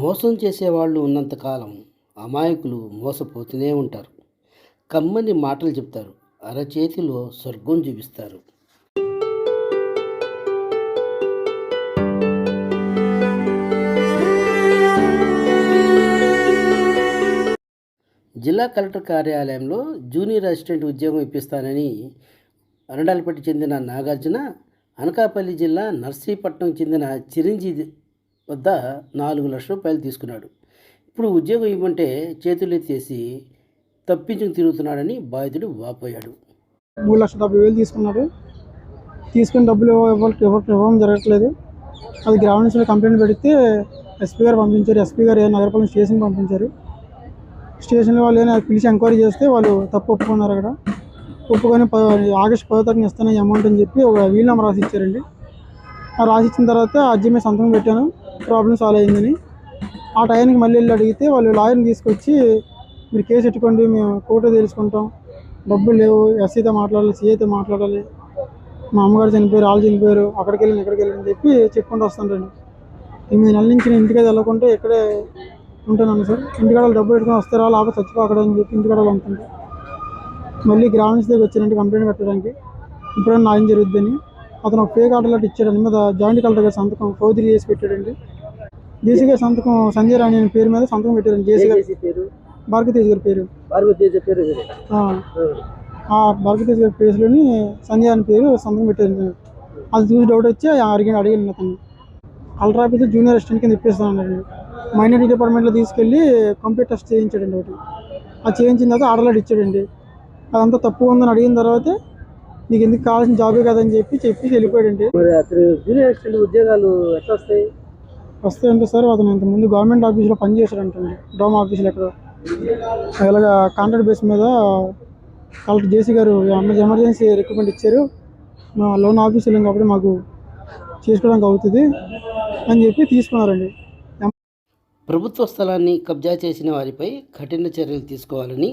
మోసం చేసేవాళ్ళు ఉన్నంతకాలం అమాయకులు మోసపోతూనే ఉంటారు. కమ్మని మాటలు చెప్తారు. అరచేతిలో స్వర్గం చూపిస్తారు. జిల్లా కలెక్టర్ కార్యాలయంలో జూనియర్ అసిస్టెంట్ ఉద్యోగం ఇప్పిస్తానని అనడాలపట్టి చెందిన నాగార్జున అనకాపల్లి జిల్లా నర్సీపట్నం చెందిన చిరంజీవి వద్ద నాలుగు లక్షల రూపాయలు తీసుకున్నాడు. ఇప్పుడు ఉద్యోగం ఇవ్వమంటే చేతులు ఎత్తేసి తప్పించుకు తిరుగుతున్నాడని బాధితుడు వాపోయాడు. మూడు లక్షల డెబ్బై వేలు తీసుకున్నాడు. తీసుకుని డబ్బులు ఎవరికి ఎవరికి ఇవ్వడం జరగట్లేదు. అది గ్రామ నుంచి కంప్లైంట్ పెడితే ఎస్పీ గారు పంపించారు. ఎస్పీ గారు నగరపాలెం స్టేషన్ పంపించారు. స్టేషన్లో వాళ్ళు ఏమైనా పిలిచి ఎంక్వైరీ చేస్తే వాళ్ళు తప్పు ఒప్పుకున్నారు అక్కడ. ఒప్పుకొని ప ఆగస్టు పదో తారీఖున ఇస్తాను అమౌంట్ అని చెప్పి ఒక వీల్ నెంబర్ రాసి ఇచ్చారండి ఆ రాసి ఇచ్చిన తర్వాత అర్జీ మీద సంతకం పెట్టాను. ప్రాబ్లం సాల్వ్ అయిందని. ఆ టైంకి మళ్ళీ వెళ్ళి అడిగితే వాళ్ళు లాయర్ని తీసుకొచ్చి మీరు కేసు పెట్టుకోండి మేము కోర్టు తెలుసుకుంటాం. డబ్బులు లేవు ఎస్సీతో మాట్లాడాలి సీఐతో మాట్లాడాలి. మా అమ్మగారు చనిపోయారు వాళ్ళు చనిపోయారు అక్కడికి వెళ్ళి ఇక్కడికి వెళ్ళి అని చెప్పి చెప్పుకుంటూ వస్తుంటాను. ఎనిమిది నెలల నుంచి నేను ఇంటికి వెళ్ళకుండా ఇక్కడే ఉంటున్నాను సార్. ఇంటికాడ డబ్బులు పెట్టుకుని వస్తారా లేకపోతే చచ్చిపోకడ అని చెప్పి ఇంటికాడ వాళ్ళు మళ్ళీ గ్రామ నుంచి దగ్గర వచ్చానంటే కంప్లైంట్ పెట్టడానికి ఇప్పుడైనా న్యాయం జరుగుద్దని. అతను ఒక ఫేక్ ఆర్డర్ లాంటి ఇచ్చాడు మీద జాయింట్ కలెక్టర్ గారి సంతకం ఫౌజరీ చేసి పెట్టాడండి. జేసీ గారి సంతకం సంజయ్ రాణి అనే పేరు మీద సంతకం పెట్టారండి. జేసీ గారి. పేరు? భారతీయ గారి పేరు. ఆ, భారతీయ గారి ప్లేస్లోని సంజయ్ అని పేరు సంతకం పెట్టారు. అది చూసి డౌట్ వచ్చి అడిగిన అడిగాను అతను కలెక్టర్ ఆఫీస్ జూనియర్ అసిస్టెంట్ కింద ఇప్పిస్తానండి మైనారిటీ డిపార్ట్మెంట్లో తీసుకెళ్ళి కంప్యూటర్ టెస్ట్ చేయించాడండి ఒకటి. అది చేయించిన తర్వాత ఆర్డర్ లెటర్ ఇచ్చాడండి. అదంతా తప్పు ఉందని అడిగిన తర్వాత నీకు ఎందుకు కావాల్సిన జాబే కదని చెప్పి చెప్పి వెళ్ళిపోయాడండి. మరి అతను జూనియర్ అసిస్టెంట్ ఉద్యోగాలు ఎట్లా వస్తాయి? వస్తే అంటే సార్ అతను ఇంతకుముందు గవర్నమెంట్ ఆఫీస్లో పనిచేశాడంటండి. డోమ్ ఆఫీస్లో ఎక్కడ. ఇలాగ కాంట్రాక్ట్ బేస్ మీద కలెక్టర్ జేసీ గారు ఎమర్జెన్సీ రిక్రూట్మెంట్ ఇచ్చారు. మా లోన్ ఆఫీసులో కాబట్టి మాకు చేసుకోవడానికి అవుతుంది అని చెప్పి తీసుకున్నారండి. ప్రభుత్వ స్థలాన్ని కబ్జా చేసిన వారిపై కఠిన చర్యలు తీసుకోవాలని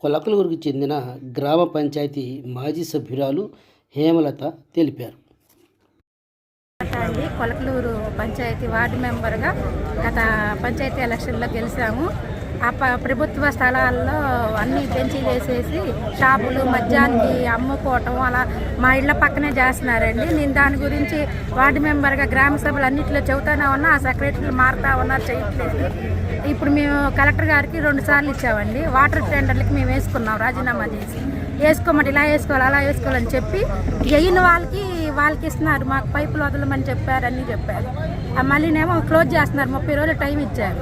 కొలకలూరుకు చెందిన గ్రామ పంచాయతీ మాజీ సభ్యురాలు హేమలత తెలిపారు. అండి కొలకలూరు పంచాయతీ వార్డు మెంబర్గా గత పంచాయతీ ఎలక్షన్లో గెలిచాము. ఆ ప ప్రభుత్వ స్థలాల్లో అన్ని బెంచీలు వేసేసి షాపులు మద్యానికి అమ్ముకోవటం అలా మా ఇళ్ళ పక్కనే చేస్తున్నారండి. నేను దాని గురించి వార్డు మెంబర్గా గ్రామ సభలు అన్నింటిలో చెబుతానే ఉన్నా ఆ సెక్రటరీలు మారుతా ఉన్నారు చేయట్లేదు. ఇప్పుడు మేము కలెక్టర్ గారికి రెండు సార్లు ఇచ్చామండి. వాటర్ టెండర్లకి మేము వేసుకున్నాం రాజీనామా చేసి. వేసుకోమంటే ఇలా వేసుకోవాలి అలా వేసుకోవాలని చెప్పి వేయిన వాళ్ళకి వాళ్ళకి ఇస్తున్నారు మాకు పైపులు వదలమని చెప్పారని చెప్పారు. మళ్ళీనేమో క్లోజ్ చేస్తున్నారు ముప్పై రోజులు టైం ఇచ్చారు.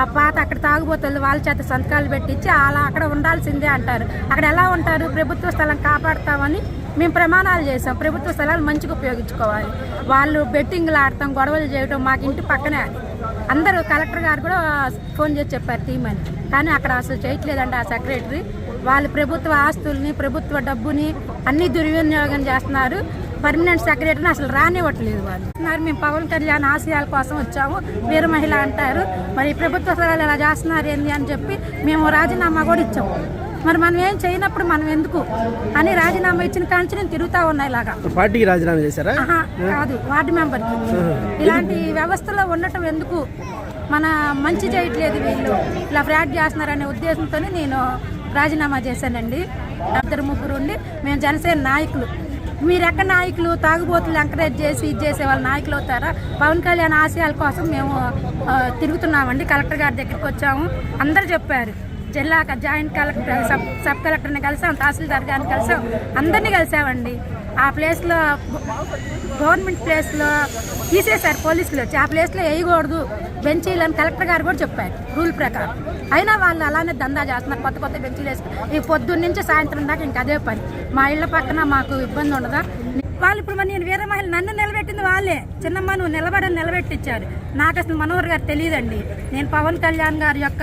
ఆ పాత అక్కడ తాగుబోతులు వాళ్ళ చేత సంతకాలు పెట్టించి అలా అక్కడ ఉండాల్సిందే అంటారు. అక్కడ ఎలా ఉంటారు? ప్రభుత్వ స్థలం కాపాడుతామని మేము ప్రమాణాలు చేసాం ప్రభుత్వ స్థలాలు మంచిగా ఉపయోగించుకోవాలి. వాళ్ళు బెట్టింగ్లు ఆడతాం గొడవలు చేయడం మాకు ఇంటి పక్కనే అది. అందరూ కలెక్టర్ గారు కూడా ఫోన్ చేసి చెప్పారు తీమని కానీ అక్కడ అసలు చేయట్లేదండి ఆ సెక్రటరీ వాళ్ళు ప్రభుత్వ ఆస్తుల్ని ప్రభుత్వ డబ్బుని అన్ని దుర్వినియోగం చేస్తున్నారు. పర్మనెంట్ సెక్రటరీని అసలు రానివ్వట్లేదు వాళ్ళు. అన్నారు మేము పవన్ కళ్యాణ్ ఆశయాల కోసం వచ్చాము. వీర మహిళ అంటారు. మరి ప్రభుత్వ స్థలాలు ఇలా చేస్తున్నారు ఏంది అని చెప్పి మేము రాజీనామా కూడా ఇచ్చాము. మరి మనం ఏం చేయనప్పుడు మనం ఎందుకు? అని రాజీనామా ఇచ్చిన కాంచి నేను తిరుగుతా ఉన్నా ఇలాగా. పార్టీకి రాజీనామా చేశారా? కాదు వార్డు మెంబర్కి. ఇలాంటి వ్యవస్థలో ఉండటం ఎందుకు? మన మంచి చేయట్లేదు వీళ్ళు. ఇలా ఫ్రాడ్ చేస్తున్నారనే ఉద్దేశంతోనే నేను రాజీనామా చేశానండి. ఇద్దరు ముగ్గురు ఉండి మేము జనసేన నాయకులు. మీరు ఎక్కడ నాయకులు తాగుబోతులు ఎంకరేజ్ చేసి ఇది చేసే వాళ్ళ నాయకులు అవుతారా? పవన్ కళ్యాణ్ ఆశయాల కోసం మేము తిరుగుతున్నామండి. కలెక్టర్ గారి దగ్గరికి వచ్చాము. అందరు చెప్పారు. జిల్లా జాయింట్ కలెక్టర్ సబ్ సబ్ కలెక్టర్ని కలిసాం తహసీల్దార్ గారిని కలిసాం. అందరినీ కలిసామండి. ఆ ప్లేస్లో గవర్నమెంట్ ప్లేస్లో తీసేశారు పోలీసులు. వచ్చి ఆ ప్లేస్లో వేయకూడదు. బెంచీలు అని కలెక్టర్ గారు కూడా చెప్పారు రూల్ ప్రకారం. అయినా వాళ్ళు అలానే దందా చేస్తున్నారు. కొత్త కొత్త బెంచీలు వేసుకున్నారు ఈ పొద్దున్న నుంచి సాయంత్రం దాకా ఇంకా అదే పని. మా ఇళ్ళ పక్కన మాకు ఇబ్బంది ఉండదా? వాళ్ళు ఇప్పుడు మరి నేను వేరే మహిళ నన్ను నిలబెట్టింది వాళ్ళే. చిన్నమ్మ నువ్వు నిలబడని నిలబెట్టించారు నాకు అసలు మనోహర్ గారు తెలియదండి. నేను పవన్ కళ్యాణ్ గారి యొక్క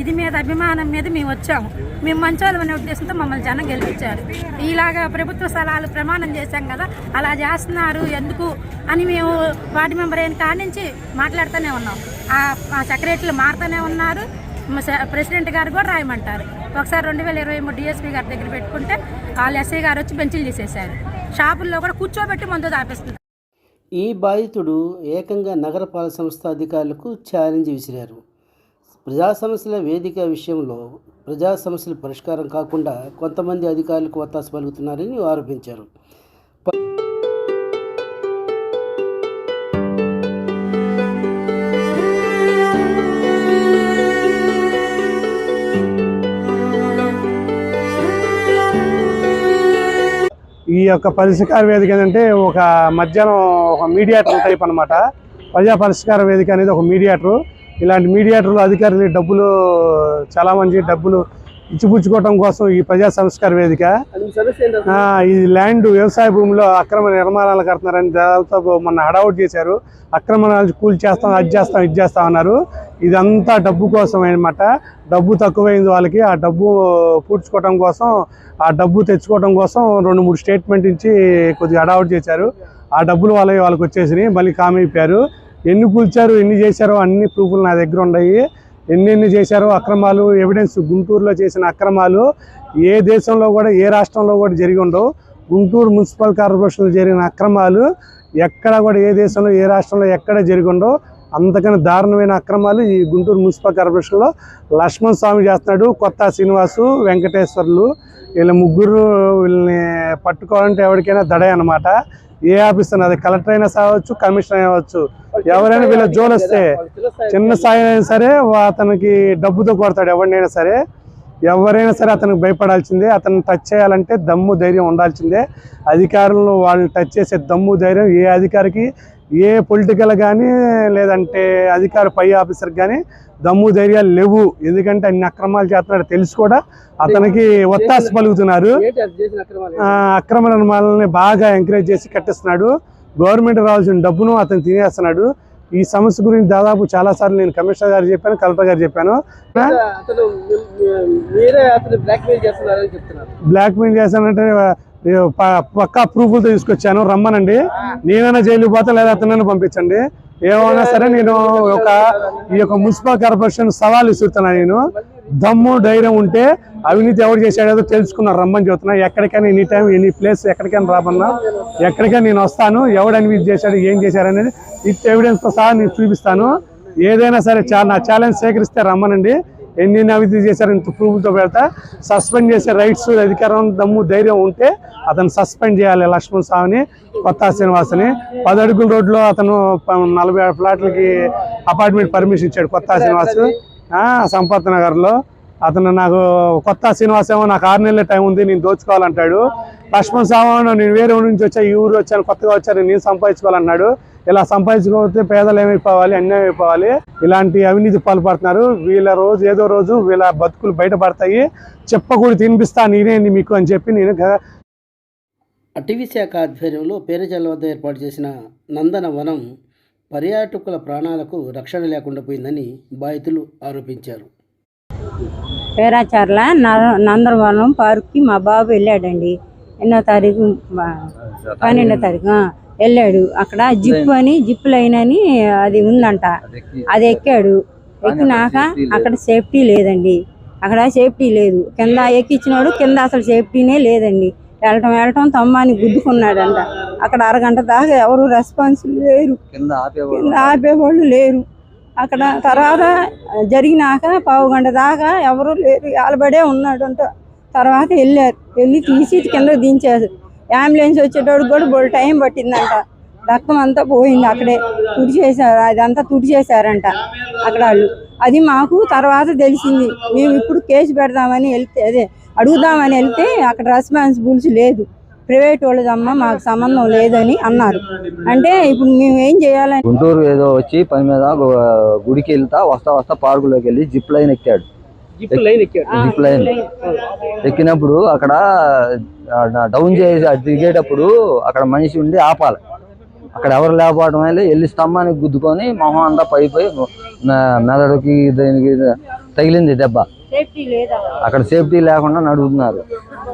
ఇది మీద అభిమానం మీద మేము వచ్చాము. మేము మంచోళ్ళం అనే ఉద్దేశంతో మమ్మల్ని జనం గెలిపించారు. ఇలాగా ప్రభుత్వ స్థలాలు ప్రమాణం చేశాం కదా అలా చేస్తున్నారు ఎందుకు అని మేము వార్డు మెంబర్ అయిన కాడి నుంచి మాట్లాడుతూనే ఉన్నాం. ఆ ఆ సెక్రటరీలు మారుతూనే ఉన్నారు. ప్రెసిడెంట్ గారు కూడా రాయమంటారు. ఒకసారి రెండు వేల ఇరవై మూడు డిఎస్పీ గారి దగ్గర పెట్టుకుంటే వాళ్ళు ఎస్ఐ గారు వచ్చి బెంచ్లు తీసేశారు. షాపుల్లో కూడా కూర్చోబెట్టి మందు తాపిస్తుంది ఈ బాధితుడు ఏకంగా నగరపాలక సంస్థ అధికారులకు ఛాలెంజ్ విసిరారు. ప్రజా సమస్యల వేదిక విషయంలో ప్రజా సమస్యల పరిష్కారం కాకుండా కొంతమంది అధికారులకు ఒత్తాస పలుకుతున్నారని ఆరోపించారు. ఈ యొక్క పరిష్కార వేదిక ఏంటంటే ఒక మధ్యాహ్నం ఒక మీడియాటర్ టైప్ అనమాట ప్రజా పరిష్కార వేదిక అనేది ఒక మీడియాటరు. ఇలాంటి మీడియేటర్లు అధికారులు డబ్బులు చాలా మంది డబ్బులు ఇచ్చిపుచ్చుకోవడం కోసం ఈ ప్రజా సంస్కార వేదిక. ఈ ల్యాండ్ వ్యవసాయ భూమిలో అక్రమ నిర్మాణాలు కడుతున్నారని దాదాపు మొన్న హడావుట్ చేశారు. అక్రమణాలు కూల్ చేస్తాం అది చేస్తాం ఇది చేస్తాం అన్నారు. ఇదంతా డబ్బు కోసం అనమాట డబ్బు తక్కువైంది వాళ్ళకి. ఆ డబ్బు పూడ్చుకోవడం కోసం ఆ డబ్బు తెచ్చుకోవడం కోసం రెండు మూడు స్టేట్మెంట్ ఇచ్చి కొద్దిగా హడావుట్ చేశారు. ఆ డబ్బులు వాళ్ళకి వాళ్ళకి వచ్చేసినాయి మళ్ళీ కామ్ అయిపోయారు ఎన్ని కూల్చారు ఎన్ని చేశారో అన్ని ప్రూఫ్లు నా దగ్గర ఉన్నాయి. ఎన్ని ఎన్ని చేశారో అక్రమాలు ఎవిడెన్స్ గుంటూరులో చేసిన అక్రమాలు ఏ దేశంలో కూడా ఏ రాష్ట్రంలో కూడా జరిగి ఉండవు. గుంటూరు మున్సిపల్ కార్పొరేషన్లో జరిగిన అక్రమాలు ఎక్కడ కూడా ఏ దేశంలో ఏ రాష్ట్రంలో ఎక్కడ జరిగి ఉండవు. అంతకన్నా దారుణమైన అక్రమాలు ఈ గుంటూరు మున్సిపల్ కార్పొరేషన్లో లక్ష్మణ్ స్వామి చేస్తున్నాడు కొత్త శ్రీనివాసు వెంకటేశ్వర్లు. వీళ్ళ ముగ్గురు వీళ్ళని పట్టుకోవాలంటే ఎవరికైనా దడే అనమాట ఏ ఆఫీసర్? అది కలెక్టర్ అయినా కావచ్చు కమిషనర్ అవ్వచ్చు ఎవరైనా వీళ్ళ జోలు వస్తే చిన్న స్థాయి అయినా సరే అతనికి డబ్బుతో కొడతాడు ఎవరినైనా సరే. ఎవరైనా సరే అతనికి భయపడాల్సిందే అతను టచ్ చేయాలంటే దమ్ము ధైర్యం ఉండాల్సిందే. అధికారులు వాళ్ళని టచ్ చేసే దమ్ము ధైర్యం ఏ అధికారికి ఏ పొలిటికల్ కానీ లేదంటే అధికార పై ఆఫీసర్ కానీ దమ్ము ధైర్యాలు లేవు. ఎందుకంటే అన్ని అక్రమాలు చేస్తున్నాడు తెలిసి కూడా. అతనికి ఒత్తాస పలుకుతున్నారు. అక్రమ నిర్మాణాలని బాగా ఎంకరేజ్ చేసి కట్టిస్తున్నాడు. గవర్నమెంట్ రావాల్సిన డబ్బును అతను తినేస్తున్నాడు. ఈ సమస్య గురించి దాదాపు చాలా సార్లు నేను కమిషనర్ గారు చెప్పాను కలెక్టర్ గారు చెప్పాను. అతను అతను బ్లాక్ మెయిల్ ప- పక్కా ప్రూఫ్లతో తీసుకొచ్చాను. రమ్మనండి. నేనైనా జైలుకి పోతా లేదా అతనైనా పంపించండి. ఏమైనా సరే నేను ఒక ఈ యొక్క మున్సిపల్ కార్పొరేషన్ సవాల్ ఇస్తున్నా నేను. దమ్ము ధైర్యం ఉంటే అవినీతి ఎవరు చేశాడో తెలుసుకున్నా. రమ్మని చెబుతున్నా. ఎక్కడికైనా ఎనీ టైం ఎనీ ప్లేస్ ఎక్కడికైనా రామన్నా. ఎక్కడికైనా నేను వస్తాను. ఎవడు అవినీతి చేశాడు ఏం చేశాడు అనేది విత్ ఎవిడెన్స్తో సహా నేను చూపిస్తాను. ఏదైనా సరే చా నా ఛాలెంజ్ సేకరిస్తే రమ్మనండి. ఎన్ని అవినీతి చేశారు ఇంత ప్రూఫ్తో పెడతా సస్పెండ్ చేసే రైట్స్ అధికారం దమ్ము ధైర్యం ఉంటే అతను సస్పెండ్ చేయాలి. లక్ష్మణ్ స్వామిని కొత్త శ్రీనివాస్ని. పదడుగుల రోడ్లో అతను ప- నలభై ఆరు ఫ్లాట్లకి అపార్ట్మెంట్ పర్మిషన్ ఇచ్చాడు కొత్త శ్రీనివాస్. సంపత్ నగర్లో. అతను నాకు కొత్త శ్రీనివాసేమో నాకు ఆరు నెలల టైం ఉంది నేను దోచుకోవాలంటాడు. లక్ష్మణ్ సామాను నేను వేరే ఊరు నుంచి వచ్చా ఈ ఊరు వచ్చాను కొత్తగా వచ్చాను నేను సంపాదించుకోవాలన్నాడు. ఇలా సంపాదించుకోకపోతే పేదలు ఏమైపోవాలి అన్యాయం అయిపోవాలి. ఇలాంటి అవినీతి పాల్పడుతున్నారు. వీళ్ళ రోజు ఏదో రోజు వీళ్ళ బతుకులు బయటపడతాయి. చెప్పకూడి తినిపిస్తా నేనేంది మీకు అని చెప్పి నేను గ- అటవీ శాఖ ఆధ్వర్యంలో పేరుజల్ల వద్ద ఏర్పాటు చేసిన నందన వనం పర్యాటకుల ప్రాణాలకు రక్షణ లేకుండా పోయిందని బాధితులు ఆరోపించారు. పేరాచర్ల న- నందనవనం పార్క్కి మా బాబు వెళ్ళాడండి. ఎన్నో తారీఖు పన్నెండో తారీఖు వెళ్ళాడు. అక్కడ జిప్ అని జిప్ లైన్ అని అది ఉందంట. అది ఎక్కాడు. ఎక్కినాక అక్కడ సేఫ్టీ లేదండి. అక్కడ సేఫ్టీ లేదు. కింద ఎక్కిచ్చినాడు కింద అసలు సేఫ్టీనే లేదండి. వెళ్ళటం వెళ్ళటం తమ్మాని గుద్దుకున్నాడంట. అక్కడ అరగంట దాకా ఎవరు రెస్పాన్స్ లేరు. కింద ఆపేవాళ్ళు లేరు. అక్కడ తర్వాత జరిగినాక పావు గంట దాకా ఎవరు లేరు. ఆలబడే ఉన్నాడు అంట తర్వాత వెళ్ళారు. వెళ్ళి తీసి కింద దించారు అంబులెన్స్ వచ్చేటోడికి కూడా బోల్ టైం పట్టిందంట. రక్తం అంతా పోయింది అక్కడే. తుడిచేశారు అదంతా తుడిచేశారంట అక్కడ వాళ్ళు. అది మాకు తర్వాత తెలిసింది. మేము ఇప్పుడు కేసు పెడదామని వెళ్తే అదే అడుగుదామని వెళ్తే అక్కడ రెస్పాన్సిబుల్స్ లేదు. ప్రైవేట్ వాళ్ళదమ్మ మాకు సంబంధం లేదని అన్నారు. అంటే ఇప్పుడు మేము ఏం చేయాలని గుంటూరు ఏదో వచ్చి పని మీద గుడికి వెళ్తా వస్తా వస్తా పార్కులోకి వెళ్ళి జిప్ లైన్ ఎక్కాడు. జిప్ లైన్ ఎక్కాడు. Zip line. ఎక్కినప్పుడు అక్కడ డౌన్ చేసి దిగేటప్పుడు అక్కడ మనిషి ఉండి ఆపాలి. అక్కడ ఎవరు లేకపోవడం వల్ల వెళ్ళి స్తంభానికి గుద్దుకొని మొహం అంతా పైపోయి మె- మెదడుకి దీనికి తగిలింది దెబ్బ. సేఫ్టీ లేదా? అక్కడ సేఫ్టీ లేకుండా నడుపుతున్నారు.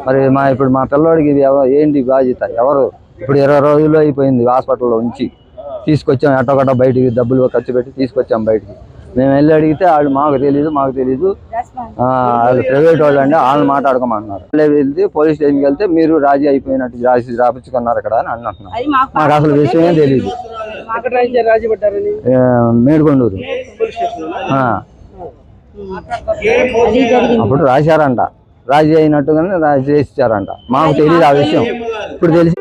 మరి మా ఇప్పుడు మా పిల్లోడికి ఇది ఏంటి బాధ్యత? ఎవరు? ఇప్పుడు ఇరవై రోజులు అయిపోయింది హాస్పిటల్లో ఉంచి. తీసుకొచ్చాం ఎట్టొకట బయటికి డబ్బులు ఖర్చు పెట్టి తీసుకొచ్చాం బయటికి. మేము వెళ్ళి అడిగితే వాళ్ళు మాకు తెలియదు మాకు తెలియదు ఆ, వాళ్ళు ప్రైవేట్ వాళ్ళు అండి వాళ్ళని మాట్లాడుకోమంటున్నారు వాళ్ళే వెళ్తే పోలీస్ స్టేషన్కి వెళ్తే మీరు రాజీ అయిపోయినట్టు రాసి రాపించుకున్నారు ఇక్కడ అని అంటున్నారు. మాకు అసలు విషయమే ఏ, మేడికొండూరు. అప్పుడు రాశారంట. రాజీ అయినట్టుగానే రాజీ చేసిచ్చారంట. మాకు తెలియదు ఆ విషయం. ఇప్పుడు తెలిసి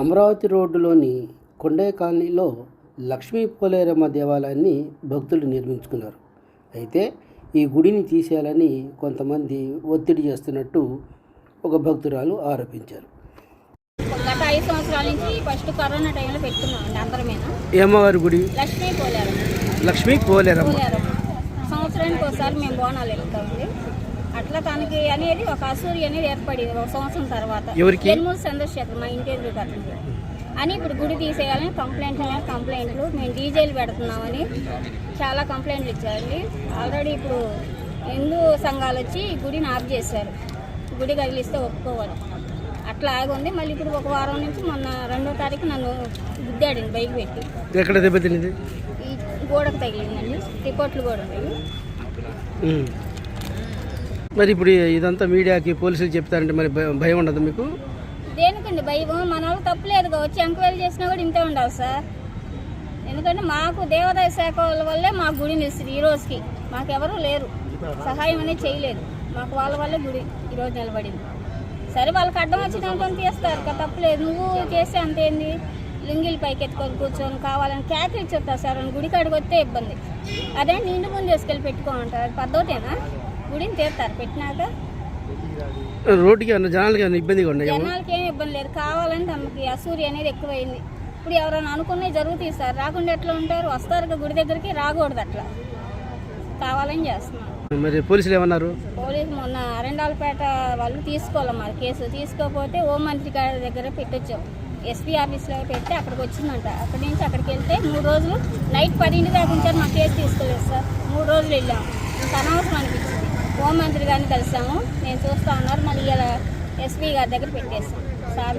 అమరావతి రోడ్డులోని కొండే కాలనీలో లక్ష్మీ పోలేరమ్మ దేవాలయాన్ని భక్తులు నిర్మించుకున్నారు. అయితే ఈ గుడిని తీసేయాలని కొంతమంది ఒత్తిడి చేస్తున్నట్టు ఒక భక్తురాలు ఆరోపించారు. గత ఐదు సంవత్సరాల నుంచి ఫస్ట్ కరోనా టైంలో పెట్టుకున్నాం అండి అందరి మీద ఏమ్మవారి గుడి? లక్ష్మీ పోలేరు లక్ష్మీ పోలేరమ్మ. పోలేరు సంవత్సరానికి ఒకసారి మేము బోనాలు వెళ్తామండి. అట్లా తనకి అనేది ఒక అసూరి అనేది ఏర్పడింది ఒక సంవత్సరం తర్వాత? జన్మూరు చంద్రశేఖర్ మా ఇంటి ఎదురు అని ఇప్పుడు గుడి తీసేయాలని కంప్లైంట్ కంప్లైంట్లు మేము డీజేలు పెడుతున్నామని చాలా కంప్లైంట్లు ఇచ్చారండి. ఆల్రెడీ ఇప్పుడు హిందూ సంఘాలు వచ్చి గుడిని ఆఫ్ చేశారు. గుడి కదిలిస్తే ఒప్పుకోవాలి. అట్లా ఆగి ఉంది. మళ్ళీ ఇప్పుడు ఒక వారం నుంచి మొన్న రెండో తారీఖు నన్ను గుద్దాడండి బైక్ పెట్టి. ఎక్కడ దెబ్బతిన్నది ఈ గోడకు తగిలిందండి. రిపోర్ట్లు కూడా ఉన్నాయి. మరి ఇప్పుడు ఇదంతా మీడియాకి పోలీసులు చెప్తారంటే మరి భయం- భయం ఉండదు మీకు? దేనికండి భయం మన వాళ్ళు తప్పులేదు వచ్చి ఎంక్వైరీ చేసినా కూడా ఇంతే ఉండాలి సార్. ఎందుకంటే మాకు దేవాదాయ శాఖ వాళ్ళ వల్లే మాకు గుడి నిలిచింది ఈ రోజుకి. మాకెవరూ లేరు. సహాయం అనేది చేయలేదు. మాకు వాళ్ళ వల్లే గుడి ఈరోజు నిలబడింది. సరే వాళ్ళకి అడ్డం వచ్చిన దాంట్లో తీస్తారు కదా తప్పులేదు నువ్వు చేస్తే అంతేంది? లింగిల్ పైకి ఎత్తుకొని కూర్చొని కావాలని కేకలు ఇచ్చేస్తారు సార్. అని గుడి కాడికి వస్తే ఇబ్బంది. అదే నిండు ముందు తీసుకెళ్ళి పెట్టుకోమంటారు. అది పద్ధతేనా? గుడిని తీస్తారు పెట్టినాక రోడ్డుకి ఏమన్నా జనాలకి ఏమన్నా ఇబ్బందిగా ఉన్నాయా? జనాలకి ఏం ఇబ్బంది లేదు. కావాలని తమకి అసూరి అనేది ఎక్కువైంది. ఇప్పుడు ఎవరైనా అనుకున్నవి జరుగుతాయి సార్. రాకుండా ఎట్లా ఉంటారు? వస్తారు గుడి దగ్గరికి రాకూడదు అట్లా. కావాలని చేస్తున్నారు మరి పోలీసులు ఏమన్నారు? పోలీసు మొన్న అరండాలపేట వాళ్ళు తీసుకోవాలి మరి కేసు. తీసుకోకపోతే హోంమంత్రి గారి దగ్గర పెట్టొచ్చాం. ఎస్పీ ఆఫీస్లో పెడితే అక్కడికి వచ్చిందంట. అక్కడి నుంచి అక్కడికి వెళ్తే మూడు రోజులు నైట్ పదింటి దాకా ఉంచారు. మా కేసు తీసుకోలేదు సార్. మూడు రోజులు వెళ్ళాము ఇంకా అనవసరం అనిపించింది. హోంమంత్రి గారిని కలిసాము నేను చూస్తా ఉన్నారు. మళ్ళీ ఇలా ఎస్పీ గారి దగ్గర పెట్టేస్తాం. సార్